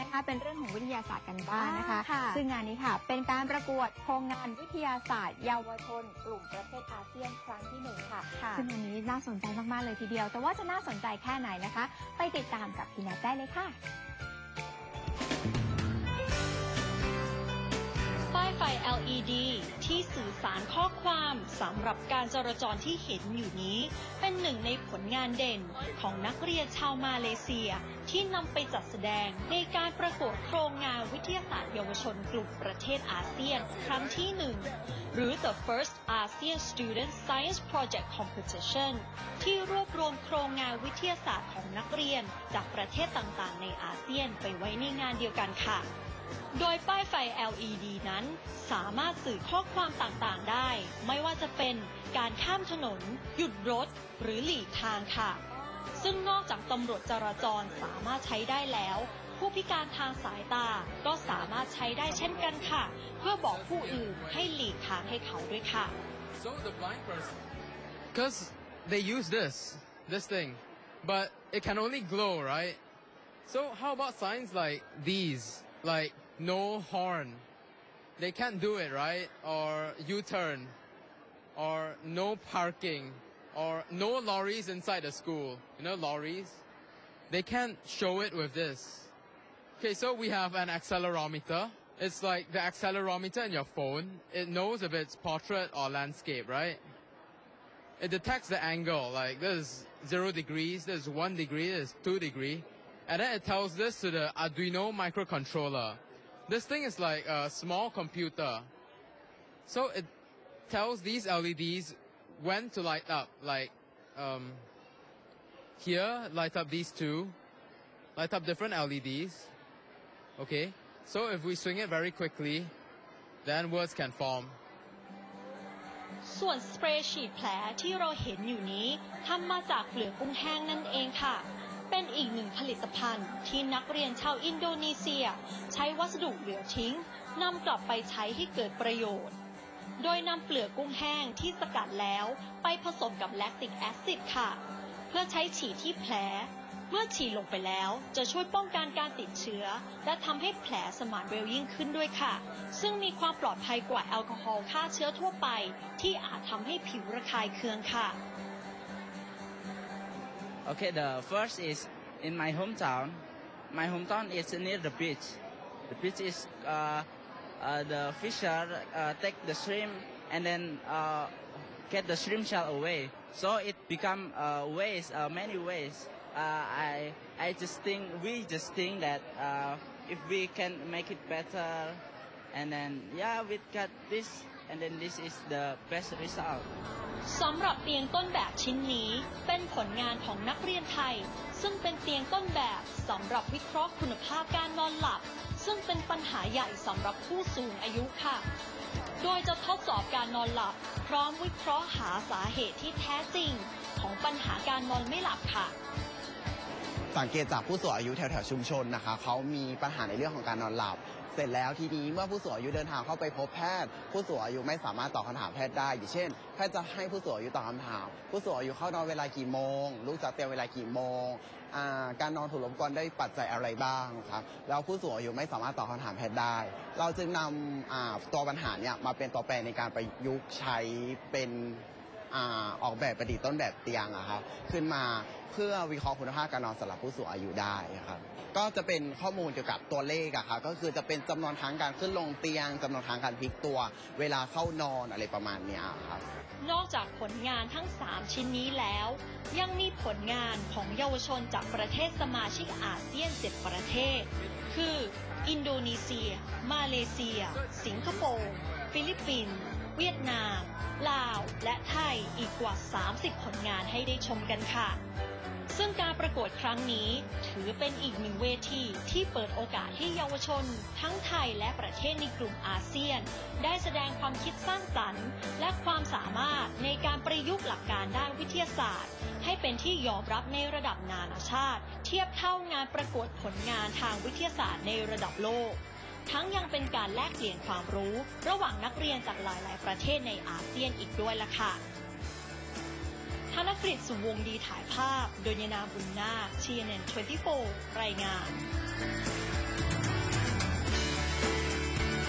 นะคะ เป็นเรื่องของวิทยาศาสตร์กันบ้างนะคะ อ่าค่ะ ซึ่งงานนี้ค่ะ เป็นการประกวดโครงงานวิทยาศาสตร์ เยาวชน กลุ่มประเทศอาเซียนครั้งที่หนึ่งค่ะ ค่ะ ซึ่งอันนี้น่าสนใจมาก ๆ เลยทีเดียว แต่ว่าจะน่าสนใจแค่ไหนนะคะ ไปติดตามกับพี่แนทได้เลยค่ะ ป้ายไฟ LED ที่สื่อสารข้อความสำหรับการจราจรที่เห็นอยู่นี้ เป็นหนึ่งในผลงานเด่นของนักเรียนชาวมาเลเซีย ที่นำไปจัดแสดงในการประกวดโครงงานวิทยาศาสตร์เยาวชนกลุ่มประเทศอาเซียนครั้งที่หนึ่งหรือ The First ASEAN Student Science Project Competition ที่รวบรวมโครงงานวิทยาศาสตร์ของนักเรียนจากประเทศต่างๆ ในอาเซียนไปไว้ในงานเดียวกันค่ะ โดยป้ายไฟ LED นั้นสามารถสื่อข้อความต่างๆได้ ไม่ว่าจะเป็นการข้ามถนน หยุดรถ หรือหลีกทางค่ะ ซึ่งนอกจากตำรวจจราจรสามารถใช้ได้แล้ว ผู้พิการทางสายตาก็สามารถใช้ได้เช่นกันค่ะ เพื่อบอกผู้อื่นให้หลีกทางให้เขาด้วยค่ะ So the blind person. Because they use this, this thing, but it can only glow, right? So how about signs like these, like no horn? They can't do it, right? Or U-turn, or no parking, or no lorries inside the school. You know lorries? They can't show it with this. Okay, so we have an accelerometer. It's like the accelerometer in your phone. It knows if it's portrait or landscape, right? It detects the angle, like this is zero degrees, this is one degree, this is two degree. And then it tells this to the Arduino microcontroller. This thing is like a small computer. So it tells these LEDs when to light up, like um, here, light up these two, light up different LEDs. Okay, so if we swing it very quickly, then words can form. ส่วนสเปรย์ฉีดแผลที่เราเห็นอยู่นี้ทำมาจากเปลือกกุ้งแห้งนั่นเองค่ะ เป็นอีกหนึ่งผลิตภัณฑ์ ที่นักเรียนชาวอินโดนีเซีย ใช้วัสดุเหลือทิ้งนำกลับไปใช้ให้เกิดประโยชน์ โดยนำเปลือกกุ้งแห้งที่สกัดแล้วไปผสมกับแลคติกแอซิดค่ะ เพื่อใช้ฉีดที่แผล เมื่อฉีดลงไปแล้วจะช่วยป้องกันการติดเชื้อ และทำให้แผลสมานเร็วยิ่งขึ้นด้วยค่ะ ซึ่งมีความปลอดภัยกว่าแอลกอฮอล์ฆ่าเชื้อทั่วไป ที่อาจทำให้ผิวระคายเคืองค่ะ Okay, the first is in my hometown. My hometown is near the beach. The beach is uh, uh, the fisher uh, take the shrimp and then uh, get the shrimp shell away. So it become uh, ways, uh, many ways. Uh, I I just think we just think that uh, if we can make it better, and then yeah, we got this, and then this is the best result. สำหรับเตียงต้นแบบชิ้นนี้ เป็นผลงานของนักเรียนไทย ซึ่งเป็นเตียงต้นแบบสำหรับวิเคราะห์คุณภาพการนอนหลับ ซึ่งเป็นปัญหาใหญ่สำหรับผู้สูงอายุค่ะ โดยจะทดสอบการนอนหลับ พร้อมวิเคราะห์หาสาเหตุที่แท้จริง ของปัญหาการนอนไม่หลับค่ะสังเกตจากผู้สูงอายุแถวๆชุมชนนะคะเขามีปัญหาในเรื่องของการนอนหลับ เสร็จแล้วทีนี้เมื่อผู้สูงอายุเดินทางเข้าไปพบแพทย์ ผู้สูงอายุไม่สามารถตอบคำถามแพทย์ได้อย่างเช่นแพทย์จะให้ผู้สูงอายุตอบคำถาม ผู้สูงอายุเข้านอนเวลากี่โมงลูกจะเตรียมเวลากี่โมงการนอนถูกรบกวนได้ปัจจัยอะไรบ้างครับแล้วผู้สูงอายุไม่สามารถตอบคำถามแพทย์ได้ เราจึงนำอ่าตัวปัญหาเนี่ยมาเป็นตัวแปรในการประยุกต์ใช้เป็น อาออกแบบประดิษฐ์ต้นแบบเตียงอะครับขึ้นมาเพื่อวิเคราะห์คุณภาพการนอนสำหรับผู้สูงอายุได้ครับก็จะเป็นข้อมูลเกี่ยวกับตัวเลขอะครับก็คือจะเป็นจำนวนครั้งการขึ้นลงเตียงจำนวนครั้งการพลิกตัว เวลาเข้านอนอะไรประมาณเนี้ยครับ นอกจากผลงานทั้ง 3 ชิ้นนี้แล้ว ยังมีผลงานของเยาวชนจากประเทศสมาชิกอาเซียน 7 ประเทศ คือ อินโดนีเซีย มาเลเซีย สิงคโปร์ ฟิลิปปินส์ เวียดนาม ลาว และไทยอีกกว่า 30 ผลงานให้ได้ชมกันค่ะ ซึ่งการประกวดครั้งนี้ถือเป็นอีกหนึ่งเวทีที่เปิดโอกาสให้เยาวชน ทั้งไทยและประเทศในกลุ่มอาเซียน ได้แสดงความคิดสร้างสรรค์ และความสามารถในการประยุกต์หลักการด้านวิทยาศาสตร์ ให้เป็นที่ยอมรับในระดับนานาชาติ เทียบเท่างานประกวดผลงานทางวิทยาศาสตร์ในระดับโลก ทั้งยังเป็นการแลกเปลี่ยนความรู้ ระหว่างนักเรียนจากหลาย ๆ ประเทศในอาเซียนอีกด้วยล่ะค่ะธนกฤษสุวงดีถ่ายภาพ โดยยนามบุญนาค CNN 24 รายงาน